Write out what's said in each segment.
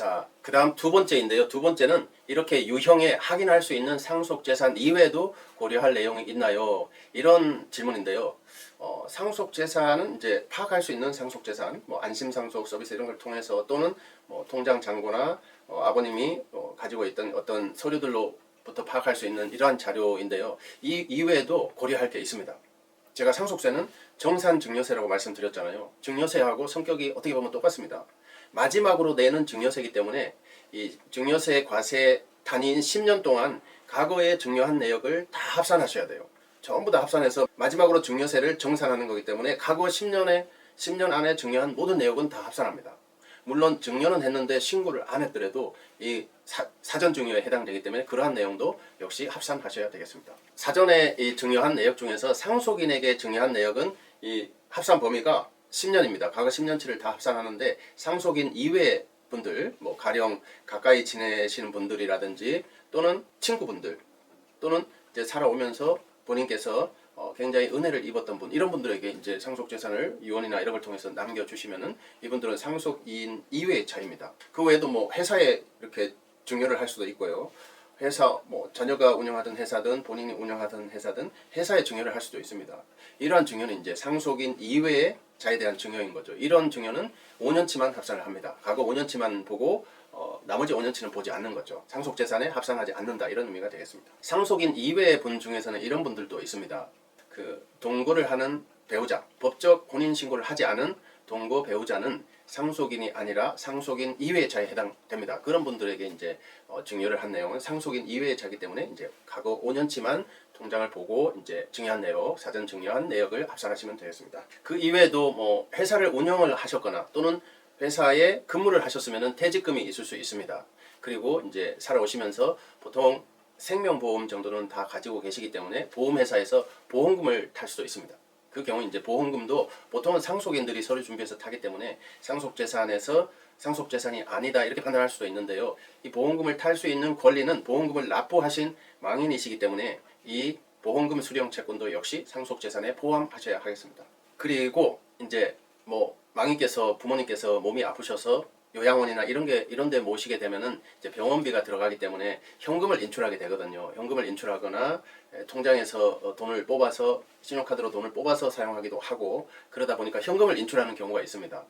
자, 그 다음 두 번째인데요. 두 번째는 이렇게 유형에 확인할 수 있는 상속재산 이외에도 고려할 내용이 있나요? 이런 질문인데요. 어, 상속재산은 이제 파악할 수 있는 상속재산, 뭐 안심상속 서비스 이런 걸 통해서 또는 뭐 통장 잔고나 어, 아버님이 어, 가지고 있던 어떤 서류들로부터 파악할 수 있는 이러한 자료인데요. 이 이외에도 고려할 게 있습니다. 제가 상속세는 정산 증여세라고 말씀드렸잖아요. 증여세하고 성격이 어떻게 보면 똑같습니다. 마지막으로 내는 증여세이기 때문에 이 증여세 과세 단위인 10년 동안 과거에 증여한 내역을 다 합산하셔야 돼요. 전부 다 합산해서 마지막으로 증여세를 정산하는 거기 때문에 과거 10년에 10년 안에 증여한 모든 내역은 다 합산합니다. 물론 증여는 했는데 신고를 안 했더라도 이 사, 사전 증여에 해당되기 때문에 그러한 내용도 역시 합산하셔야 되겠습니다. 사전에 이 증여한 내역 중에서 상속인에게 증여한 내역은 이 합산 범위가 10년입니다. 과거 10년치를 다 합산하는데 상속인 이외의 분들, 뭐 가령 가까이 지내시는 분들이라든지 또는 친구분들 또는 이제 살아오면서 본인께서 어, 굉장히 은혜를 입었던 분 이런 분들에게 이제 상속 재산을 유언이나 이런 걸 통해서 남겨주시면은 이분들은 상속인 이외의 차입니다. 그 외에도 뭐 회사에 이렇게 증여를 할 수도 있고요. 회사 뭐 자녀가 운영하던 회사든 본인이 운영하던 회사든 회사에 증여를 할 수도 있습니다. 이러한 증여는 이제 상속인 이외의 자에 대한 증여인 거죠. 이런 증여는 5년치만 합산을 합니다. 과거 5년치만 보고 어, 나머지 5년치는 보지 않는 거죠. 상속 재산에 합산하지 않는다 이런 의미가 되겠습니다. 상속인 이외의 분 중에서는 이런 분들도 있습니다. 그 동거를 하는 배우자, 법적 혼인 신고를 하지 않은 동거 배우자는 상속인이 아니라 상속인 이외의 자에 해당됩니다. 그런 분들에게 이제 어, 증여를 한 내용은 상속인 이외의 자이기 때문에 이제 과거 5년치만 통장을 보고 이제 증여한 내역, 사전 증여한 내역을 합산하시면 되겠습니다. 그 이외에도 뭐 회사를 운영을 하셨거나 또는 회사에 근무를 하셨으면 퇴직금이 있을 수 있습니다. 그리고 이제 살아오시면서 보통 생명보험 정도는 다 가지고 계시기 때문에 보험회사에서 보험금을 탈 수도 있습니다. 그 경우 이제 보험금도 보통은 상속인들이 서류 준비해서 타기 때문에 상속재산에서 상속재산이 아니다 이렇게 판단할 수도 있는데요. 이 보험금을 탈 수 있는 권리는 보험금을 납부하신 망인이시기 때문에 이 보험금 수령 채권도 역시 상속재산에 포함하셔야 하겠습니다. 그리고 이제 뭐 망인께서 부모님께서 몸이 아프셔서 요양원이나 이런 게 이런 데 모시게 되면은 이제 병원비가 들어가기 때문에 현금을 인출하게 되거든요. 현금을 인출하거나 에, 통장에서 어, 돈을 뽑아서 신용카드로 돈을 뽑아서 사용하기도 하고 그러다 보니까 현금을 인출하는 경우가 있습니다.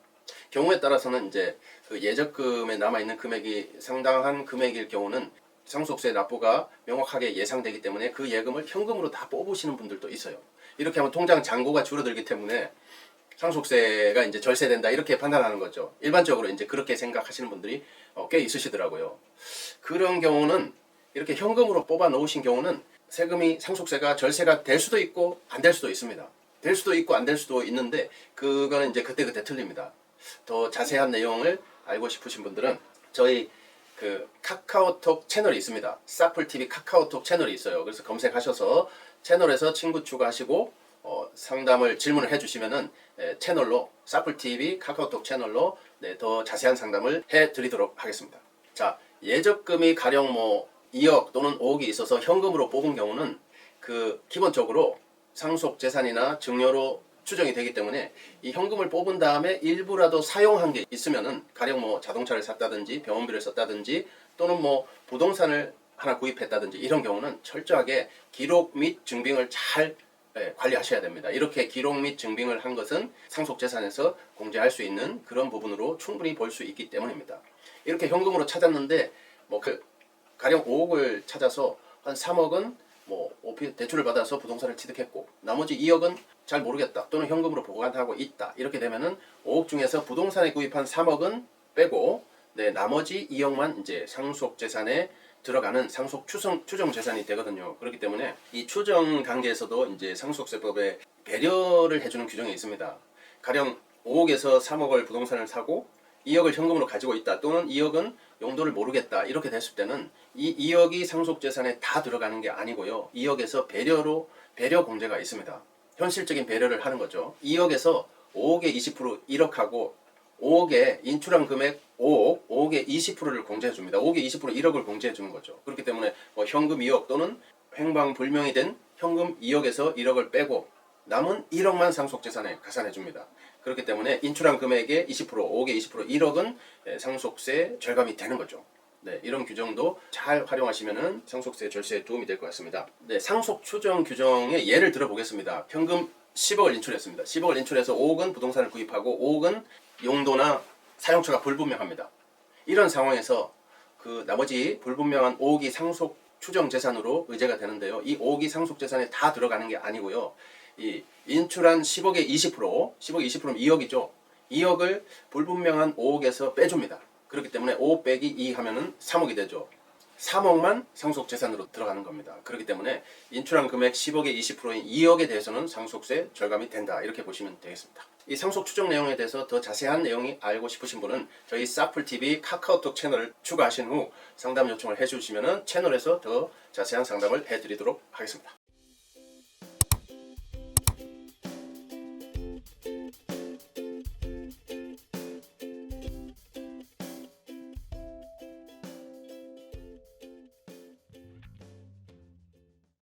경우에 따라서는 이제 그 예적금에 남아 있는 금액이 상당한 금액일 경우는 상속세 납부가 명확하게 예상되기 때문에 그 예금을 현금으로 다 뽑으시는 분들도 있어요. 이렇게 하면 통장 잔고가 줄어들기 때문에 상속세가 이제 절세된다 이렇게 판단하는 거죠. 일반적으로 이제 그렇게 생각하시는 분들이 어, 꽤 있으시더라고요. 그런 경우는 이렇게 현금으로 뽑아 놓으신 경우는 세금이 상속세가 절세가 될 수도 있고 안 될 수도 있습니다. 될 수도 있고 안 될 수도 있는데 그거는 이제 그때 그때 틀립니다. 더 자세한 내용을 알고 싶으신 분들은 저희 그 카카오톡 채널이 있습니다. 사플 TV 카카오톡 채널이 있어요. 그래서 검색하셔서 채널에서 친구 추가하시고 어, 상담을 질문을 해주시면은 에, 채널로 사플 TV 카카오톡 채널로 네, 더 자세한 상담을 해드리도록 하겠습니다. 자 예적금이 가령 뭐 2억 또는 5억이 있어서 현금으로 뽑은 경우는 그 기본적으로 상속 재산이나 증여로 추정이 되기 때문에 이 현금을 뽑은 다음에 일부라도 사용한 게 있으면은 가령 뭐 자동차를 샀다든지 병원비를 썼다든지 또는 뭐 부동산을 하나 구입했다든지 이런 경우는 철저하게 기록 및 증빙을 잘 예, 관리하셔야 됩니다. 이렇게 기록 및 증빙을 한 것은 상속재산에서 공제할 수 있는 그런 부분으로 충분히 볼 수 있기 때문입니다. 이렇게 현금으로 찾았는데 뭐 그 가령 5억을 찾아서 한 3억은 뭐 대출을 받아서 부동산을 취득했고 나머지 2억은 잘 모르겠다 또는 현금으로 보관하고 있다 이렇게 되면은 5억 중에서 부동산에 구입한 3억은 빼고 네 나머지 2억만 이제 상속 재산에 들어가는 상속 추정 추정 재산이 되거든요. 그렇기 때문에 이 추정 단계에서도 이제 상속세법에 배려를 해주는 규정이 있습니다. 가령 5억에서 3억을 부동산을 사고 2억을 현금으로 가지고 있다 또는 2억은 용도를 모르겠다 이렇게 됐을 때는 이 2억이 상속재산에 다 들어가는 게 아니고요 2억에서 배려로 배려 공제가 있습니다 현실적인 배려를 하는 거죠 2억에서 5억의 20% 1억하고 5억에 인출한 금액 5억, 5억의 20%를 공제해 줍니다. 5억의 20% 1억을 공제해 주는 거죠. 그렇기 때문에 뭐 현금 2억 또는 횡방불명이 된 현금 2억에서 1억을 빼고 남은 1억만 상속재산에 가산해 줍니다. 그렇기 때문에 인출한 금액의 20% 5억의 20% 1억은 예, 상속세 절감이 되는 거죠. 네, 이런 규정도 잘 활용하시면은 상속세 절세에 도움이 될 것 같습니다. 네, 상속 추정 규정의 예를 들어보겠습니다. 현금 10억을 인출했습니다. 10억을 인출해서 5억은 부동산을 구입하고 5억은 용도나 사용처가 불분명합니다. 이런 상황에서 그 나머지 불분명한 5억이 상속 추정 재산으로 의제가 되는데요. 이 5억이 상속 재산에 다 들어가는 게 아니고요. 이 인출한 10억의 20%, 10억 20%면 2억이죠. 2억을 불분명한 5억에서 빼줍니다. 그렇기 때문에 5 빼기 2 하면은 3억이 되죠. 3억만 상속 재산으로 들어가는 겁니다. 그렇기 때문에 인출한 금액 10억의 20%인 2억에 대해서는 상속세 절감이 된다. 이렇게 보시면 되겠습니다. 이 상속 추정 내용에 대해서 더 자세한 내용이 알고 싶으신 분은 저희 사플TV 카카오톡 채널을 추가하신 후 상담 요청을 해주시면 채널에서 더 자세한 상담을 해드리도록 하겠습니다.